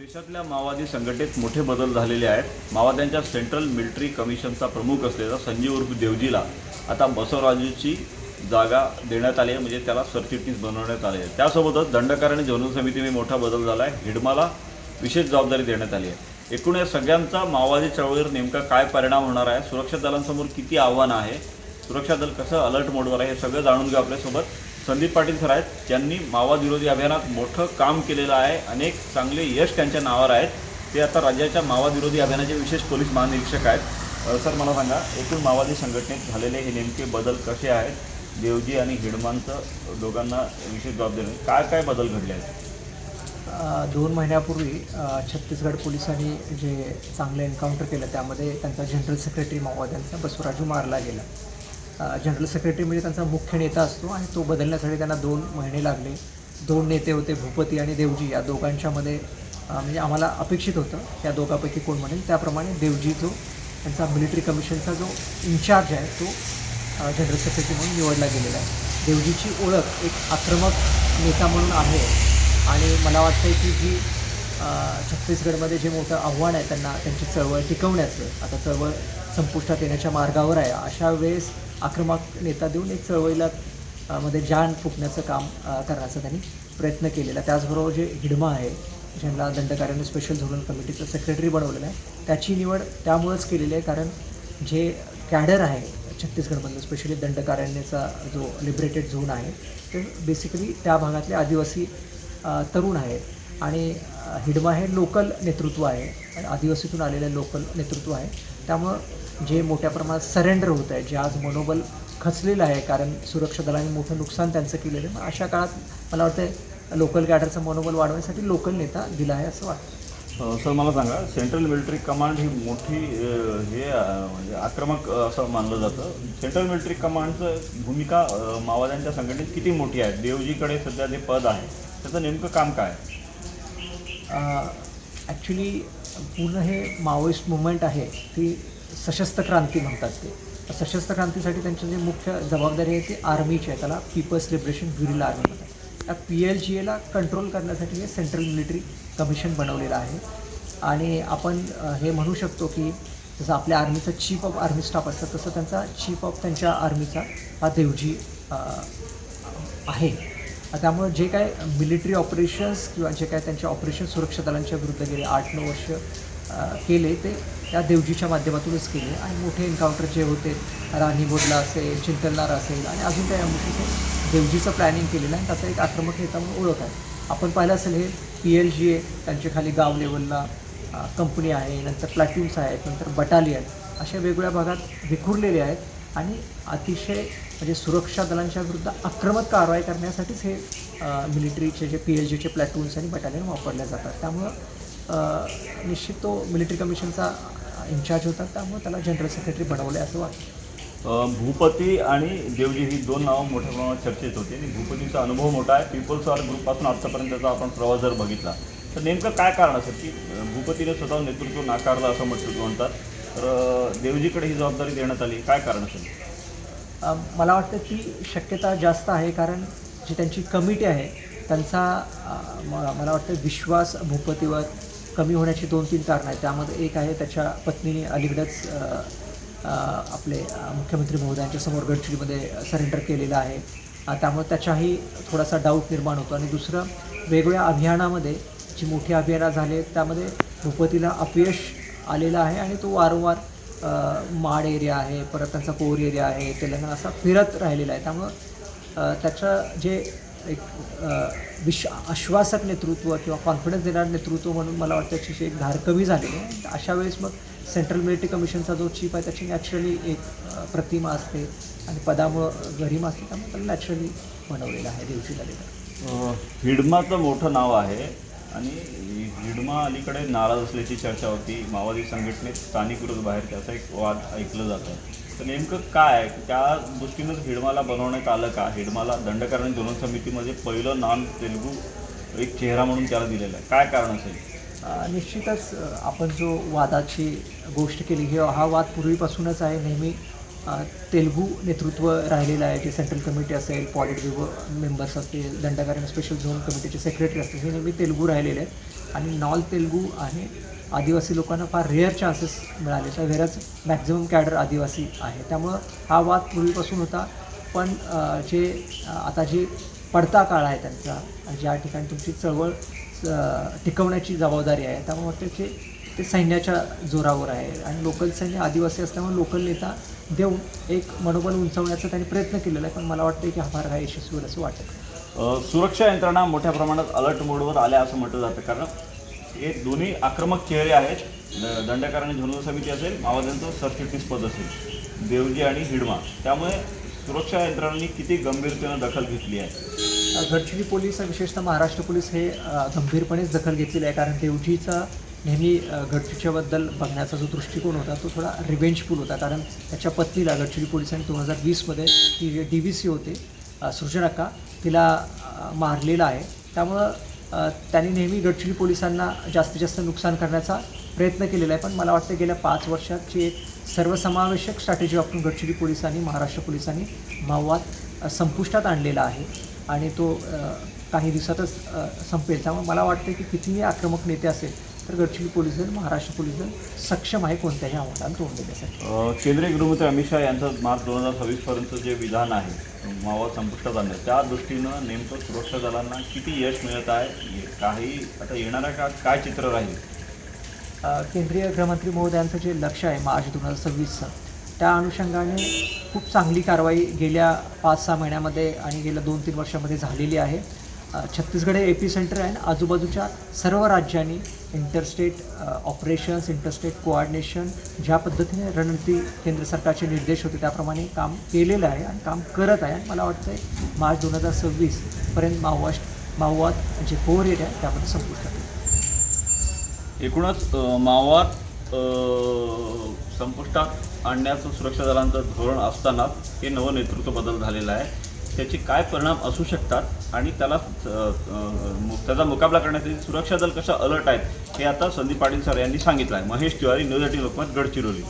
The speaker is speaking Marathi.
देशातल्या माओवादी संघटनेत मोठे बदल झालेले आहेत. माओवाद्यांच्या सेंट्रल मिलिटरी कमिशनचा प्रमुख असलेला संजीव उर्फ देवजीला आता बसवराजूची जागा देण्यात आली आहे. म्हणजे त्याला सरचिटणीस बनवण्यात आले आहे. त्यासोबतच दंडकार आणि समितीने मोठा बदल झाला आहे. हिडमाला विशेष जबाबदारी देण्यात आली आहे. एकूण या सगळ्यांचा माओवादी चळवळीवर नेमका काय परिणाम होणार आहे? सुरक्षा दलांसमोर किती आव्हान आहे? सुरक्षा दल कसं अलर्ट मोडवर आहे हे सगळं जाणून घेऊ आपल्यासोबत. संदीप पाटील सर आहेत. ज्यांनी माओवाद विरोधी अभियानात मोठं काम केलेलं आहे. अनेक चांगले यश त्यांच्या नावावर आहेत. ते आता राज्याच्या माओवाद विरोधी अभियानाचे विशेष पोलीस महानिरीक्षक आहेत. सर मला सांगा एकूण माओवादी संघटनेत झालेले हे नेमके बदल कसे आहेत? देवजी आणि हिडमांचं दोघांना विशेष जबाबदारी. काय काय बदल घडले आहेत? दोन महिन्यापूर्वी छत्तीसगड पोलिसांनी जे चांगलं एन्काउंटर केलं त्यामध्ये त्यांचा जनरल सेक्रेटरी माओवाद्यांचा बसवराजू मारला गेला. जनरल सेक्रेटरी म्हणजे त्यांचा मुख्य नेता असतो आणि तो बदलण्यासाठी त्यांना दोन महिने लागले. दोन नेते होते भूपती आणि देवजी. या दोघांच्यामध्ये म्हणजे आम्हाला अपेक्षित होतं त्या दोघांपैकी कोण म्हणेल. त्याप्रमाणे देवजी जो त्यांचा मिलिटरी कमिशनचा जो इन्चार्ज आहे तो जनरल सेक्रेटरी म्हणून निवडला गेलेला आहे. देवजीची ओळख एक आक्रमक नेता म्हणून आहे आणि मला वाटतं की जी छत्तीसगडमध्ये जे मोठं आव्हान आहे त्यांना त्यांची चळवळ टिकवण्याचं आता चळवळ संपुष्टात येण्याच्या मार्गावर आहे. अशा वेळेस आक्रमक नेता देऊन एक चळवळीला मध्ये जान फुकण्याचं काम करण्याचा त्यांनी प्रयत्न केलेला. त्याचबरोबर जे हिडमा आहे ज्यांना दंडकार्याने स्पेशल झोनल कमिटीचं सेक्रेटरी बनवलेलं आहे त्याची निवड त्यामुळंच केलेली आहे. कारण जे कॅडर आहे छत्तीसगडमधलं स्पेशली दंडकारण्याचा जो लिबरेटेड झोन आहे ते बेसिकली त्या भागातले आदिवासी तरुण आहेत आणि हिडमा हे लोकल नेतृत्व आहे. आणि आदिवासीतून आलेलं लोकल नेतृत्व आहे. त्यामुळं जे मोठ्या प्रमाणात सरेंडर होत आहे जे आज मनोबल खचलेलं आहे कारण सुरक्षा दलाने मोठं नुकसान त्यांचं केलेलं आहे मग अशा काळात मला वाटतं लोकल कॅडरचं मनोबल वाढवण्यासाठी लोकल नेता दिला आहे असं वाटतं. सर मला सांगा सेंट्रल मिलिटरी कमांड ही मोठी हे म्हणजे आक्रमक असं मानलं जातं. सेंट्रल मिलिटरी कमांडचं भूमिका माओवाद्यांच्या संघटनेत किती मोठी आहे? देवजीकडे सध्या जे पद आहे त्याचं नेमकं काम काय? ॲक्च्युली पूर्ण हे माओइस्ट मुवमेंट आहे ती सशस्त्र क्रांती म्हणतात ते. सशस्त्र क्रांतीसाठी त्यांची जी मुख्य जबाबदारी आहे ती आर्मीची आहे त्याला पीपल्स लिबरेशन ग्युरिला आर्मी म्हणतात. त्या पी एल जी एला कंट्रोल करण्यासाठी हे सेंट्रल मिलिटरी कमिशन बनवलेलं आहे. आणि आपण हे म्हणू शकतो की जसं आपल्या आर्मीचा चीफ ऑफ आर्मी स्टाफ असतं तसं त्यांचा चीफ ऑफ त्यांच्या आर्मीचा हा देवजी आहे. त्यामुळे जे काय मिलिटरी ऑपरेशन्स किंवा जे काय त्यांच्या ऑपरेशन सुरक्षा दलांच्या विरुद्ध गेले आठ नऊ वर्ष केले ते त्या देवजीच्या माध्यमातूनच केले. आणि मोठे एन्काउंटर जे होते राणीबोधला असेल चिंतलनार असेल आणि अजून काही अंशी देवजीचं प्लॅनिंग केलेलं आहे. त्याचा एक आक्रमक नेता म्हणून ओळख आहे. आपण पाहिलं असेल हे पी एल जी ए त्यांच्या खाली गाव लेवलला कंपनी आहे नंतर प्लॅट्यून्स आहेत नंतर बटालियन अशा वेगवेगळ्या भागात विखुरलेले आहेत. आणि अतिशय म्हणजे सुरक्षा दलांच्या विरुद्ध आक्रमक कारवाई करण्यासाठीच हे मिलिटरीचे जे पी एल जीचे प्लॅटून्स आणि बटालियन वापरले जातात. त्यामुळं निश्चित तो मिलिटरी कमिशनचा इन्चार्ज होता त्यामुळे त्याला जनरल सेक्रेटरी बनवले असं वाटतं. भूपती आणि देवजी ही दोन नावं मोठ्या प्रमाणात चर्चेत होती. आणि भूपतीचा अनुभव मोठा आहे. पीपल्स आर ग्रुपपासून आत्तापर्यंतचा आपण प्रवास जर बघितला तर नेमकं काय कारण असेल की भूपतीने स्वतः नेतृत्व नाकारलं असं म्हटलं म्हणतात तर देवजीकडे ही जबाबदारी देण्यात आली. काय कारण असेल? मला वाटतं की शक्यता जास्त आहे कारण जी त्यांची कमिटी आहे त्यांचा म- मला वाटतं विश्वास भूपतीवर कमी होण्याची दोन तीन कारणं आहेत. त्यामध्ये एक आहे त्याच्या पत्नीने अलीकडेच आपले मुख्यमंत्री महोदयांच्या समोर गडचिरीमध्ये सरेंडर केलेलं आहे. त्यामुळे त्याच्याही थोडासा डाऊट निर्माण होतो. आणि दुसरं वेगवेगळ्या अभियानामध्ये जी मोठी अभियानं झाली आहेत त्यामध्ये भूपतीला अपयश आलेला आहे आणि तो वारंवार माड एरिया आहे परत त्यांचा कोर एरिया आहे तेलंगणा असा फिरत राहिलेला आहे. त्यामुळं त्याचं जे एक विश आश्वासक नेतृत्व किंवा कॉन्फिडन्स देणारं नेतृत्व म्हणून मला वाटतं त्याची एक धार कमी झालेली आहे. अशा वेळेस मग सेंट्रल मिलिटरी कमिशनचा जो चीफ आहे त्याची नॅचरली एक प्रतिमा असते आणि पदामुळं गरिमा असते. त्यामुळे त्याला नॅचरली बनवलेलं आहे दिवशी झालेलं हिडमाचं मोठं नाव आहे. आणि हिडमा अलीकडे नाराज असल्याची चर्चा होती. माओवादी संघटनेत स्थानिक विरोध बाहेर असा एक वाद ऐकलं जातं. तर नेमकं काय? त्या दृष्टीनंच हिडमाला बनवण्यात आलं का? हिडमाला दंडकारणी धोरण समितीमध्ये पहिलं नॉन तेलुगू एक चेहरा म्हणून त्याला दिलेला आहे. काय कारण असेल? निश्चितच आपण जो वादाची गोष्ट केली हे हा वाद पूर्वीपासूनच आहे. नेहमी तेलुगू नेतृत्व राहिलेलं आहे जे सेंट्रल कमिटी असेल पॉलिट ब्युरो मेंबर्स असतील दंडकारण स्पेशल झोन कमिटीचे सेक्रेटरी असतील हे नेहमी तेलुगू राहिलेले आहेत. आणि नॉल तेलगू आणि आदिवासी लोकांना फार रेअर चान्सेस मिळाले. तर वेरच मॅक्झिमम कॅडर आदिवासी आहे. त्यामुळं हा वाद पूर्वीपासून होता. पण जे आता जी पडता काळ आहे त्यांचा ज्या ठिकाणी तुमची चळवळ टिकवण्याची जबाबदारी आहे त्यामुळे वाटतं की ते सैन्याच्या जोरावर आहे. आणि लोकल सैन्य आदिवासी असल्यामुळे लोकल नेता देऊन एक मनोबल उंचावण्याचा त्यांनी प्रयत्न केलेला आहे पण मला वाटतं की हा मार्ग हा यशस्वी होईल असं वाटत. सुरक्षा यंत्रणा मोठ्या प्रमाणात अलर्ट मोडवर आल्या असं म्हटलं जातं. कारण हे दोन्ही आक्रमक चेहरे आहेत. दंडकार आणि झुंज समिती असेल माओवाद्यांचं सरचिटणीस पद असेल देवजी आणि हिडमा. त्यामुळे सुरक्षा यंत्रणांनी किती गंभीरतेनं दखल घेतली आहे? गडचिरोली पोलीस विशेषतः महाराष्ट्र पोलीस हे गंभीरपणेच दखल घेतलेली आहे कारण देवजीचा नेहमी अ, गडचिरोलीच्याबद्दल बघण्याचा जो दृष्टिकोन होता तो थोडा रिव्हेंजफुल होता. कारण त्याच्या पत्नीला गडचिरोली पोलिसांनी दोन हजार वीसमध्ये ती जे डी व्ही सी होते सृजनाका तिला मारलेला आहे. त्यामुळं त्यांनी नेहमी गडचिरोली पोलिसांना जास्तीत जास्त नुकसान करण्याचा प्रयत्न केलेला आहे. पण मला वाटतं गेल्या पाच वर्षाची एक सर्वसमावेशक स्ट्रॅटेजी वापरून गडचिरोली पोलिसांनी महाराष्ट्र पोलिसांनी माओवाद संपुष्टात आणलेला आहे. आणि तो काही दिवसातच संपेल. त्यामुळे मला वाटतं की कितीही आक्रमक नेते असेल तर गडचिरोली पोलीस दल महाराष्ट्र पोलीस दल सक्षम आहे कोणत्याही आव्हानाला तोंड देण्यासाठी. केंद्रीय गृहमंत्री अमित शहा यांचं मार्च दोन हजार सव्वीसपर्यंत जे विधान आहे माओवाद संपुष्टात आणलं त्या दृष्टीनं नेमकं सुरक्षा दलांना किती यश मिळत आहे काही आता येणाऱ्या काळात काय चित्र राहील? केंद्रीय गृहमंत्री महोदयांचं जे लक्ष आहे मार्च दोन हजार सव्वीसचं त्या अनुषंगाने खूप चांगली कारवाई गेल्या पाच सहा महिन्यामध्ये आणि गेल्या दोन तीन वर्षामध्ये झालेली आहे. छत्तीसगड हे एपी सेंटर आहे आणि आजूबाजूच्या सर्व राज्यांनी इंटरस्टेट ऑपरेशन्स इंटरस्टेट कोऑर्डिनेशन ज्या पद्धतीने रणनीती केंद्र सरकारचे निर्देश होते त्याप्रमाणे काम केलेलं आहे आणि काम करत आहे आणि मला वाटतं आहे मार्च दोन हजार सव्वीसपर्यंत माओवास्ट माओवाद जे कोर एरिया आहे त्यामध्ये संपुष्टात येईल. एकूणच माओवाद संपुष्टात आणण्याचं सुरक्षा दलांचं धोरण असतानाच हे नवं नेतृत्व बदल झालेला आहे त्याचे काय परिणाम असू शकतात आणि त्याला त्याचा मुकाबला करण्यासाठी सुरक्षा दल कसं अलर्ट आहेत हे आता संदीप पाटील सर यांनी सांगितलं आहे. Mahesh Tiwari news eighteen Lokmat Gadchiroli.